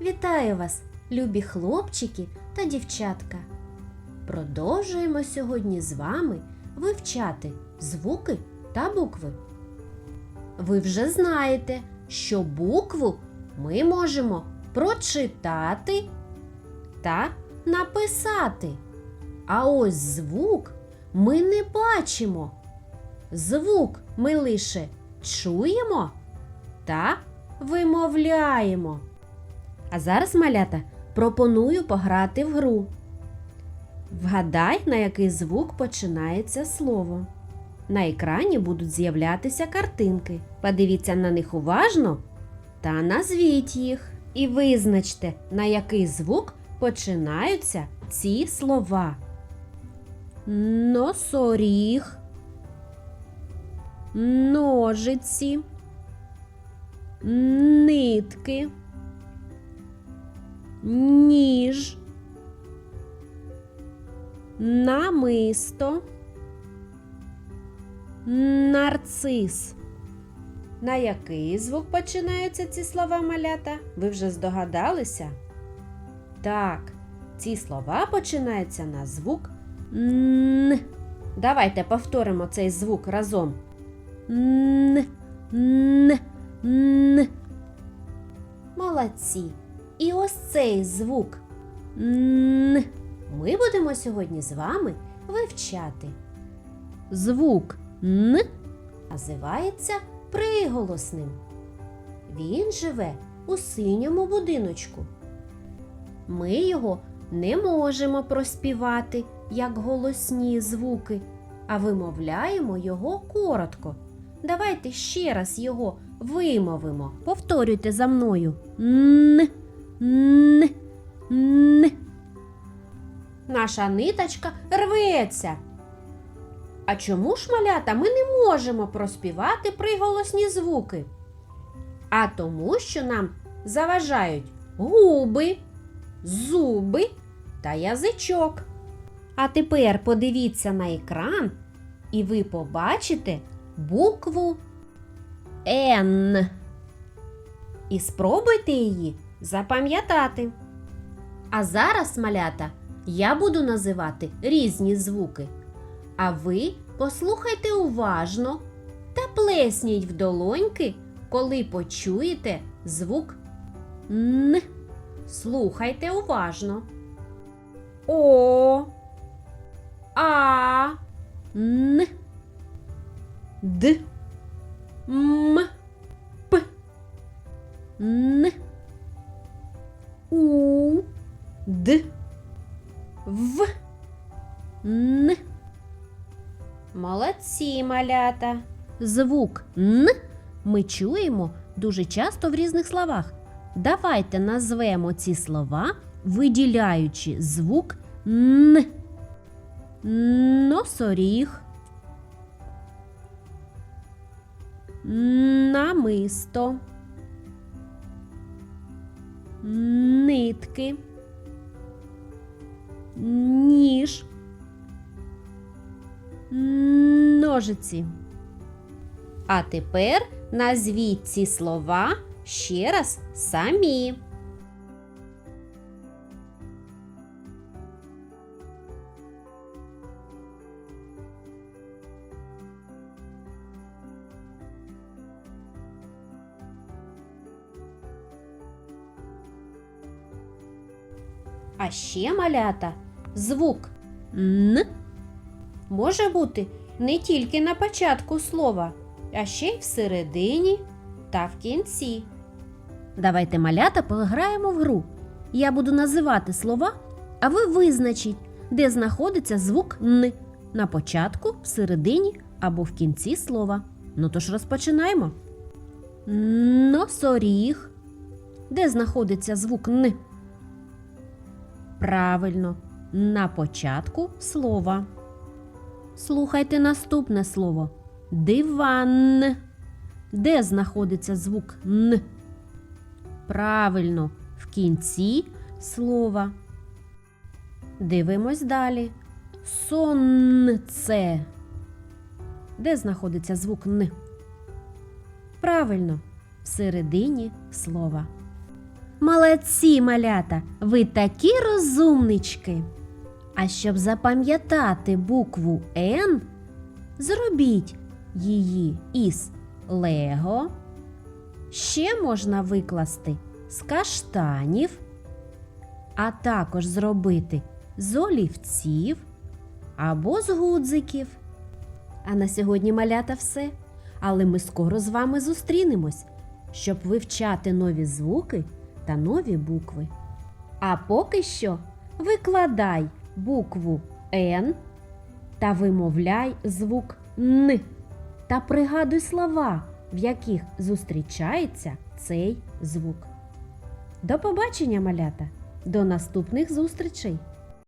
Вітаю вас, любі хлопчики та дівчатка. Продовжуємо сьогодні з вами вивчати звуки та букви. Ви вже знаєте, що букву ми можемо прочитати та написати. А ось звук ми не бачимо. Звук ми лише чуємо та вимовляємо. А зараз, малята, пропоную пограти в гру. Вгадай, на який звук починається слово. На екрані будуть з'являтися картинки. Подивіться на них уважно та назвіть їх. І визначте, на який звук починаються ці слова. Носоріг, ножиці, нитки, ніж, намисто, нарцис. На який звук починаються ці слова малята? Ви вже здогадалися? Так, ці слова починаються на звук Н. Давайте повторимо цей звук разом. Н. Н. Н. Молодці. І ось цей звук Н. Ми будемо сьогодні з вами вивчати. Звук Н називається приголосним. Він живе у синьому будиночку. Ми його не можемо проспівати як голосні звуки, а вимовляємо його коротко. Давайте ще раз його вимовимо. Повторюйте за мною. Н, н, н. Наша ниточка рветься. А чому ж, малята, ми не можемо проспівати приголосні звуки? А тому, що нам заважають губи, зуби та язичок. А тепер подивіться на екран, і ви побачите букву Н. І спробуйте її запам'ятати. А зараз, малята, я буду називати різні звуки. А ви послухайте уважно та плесніть в долоньки, коли почуєте звук Н. Слухайте уважно. О. А. Н. Д. М. П. Н. Д. В. Н. Молодці, малята. Звук Н ми чуємо дуже часто в різних словах. Давайте назвемо ці слова, виділяючи звук Н. Носоріг. Намисто. Нитки. Ніж. Ножиці. А тепер назвіть ці слова ще раз самі. А ще малята звук Н може бути не тільки на початку слова, а ще й всередині та в кінці. Давайте малята пограємо в гру. Я буду називати слова, а ви визначіть, де знаходиться звук Н на початку, всередині або в кінці слова. Ну тож розпочинаємо. Носоріг. Де знаходиться звук Н? Правильно, на початку слова. Слухайте наступне слово. Диван. Де знаходиться звук Н? Правильно, в кінці слова. Дивимось далі. Сонце. Де знаходиться звук Н? Правильно, всередині слова. Молодці, малята, ви такі розумнички. А щоб запам'ятати букву Н, зробіть її із Лего. Ще можна викласти з каштанів, а також зробити з олівців або з гудзиків. А на сьогодні малята все. Але ми скоро з вами зустрінемось, щоб вивчати нові звуки та нові букви. А поки що викладай букву Н та вимовляй звук Н та пригадуй слова, в яких зустрічається цей звук. До побачення, малята! До наступних зустрічей!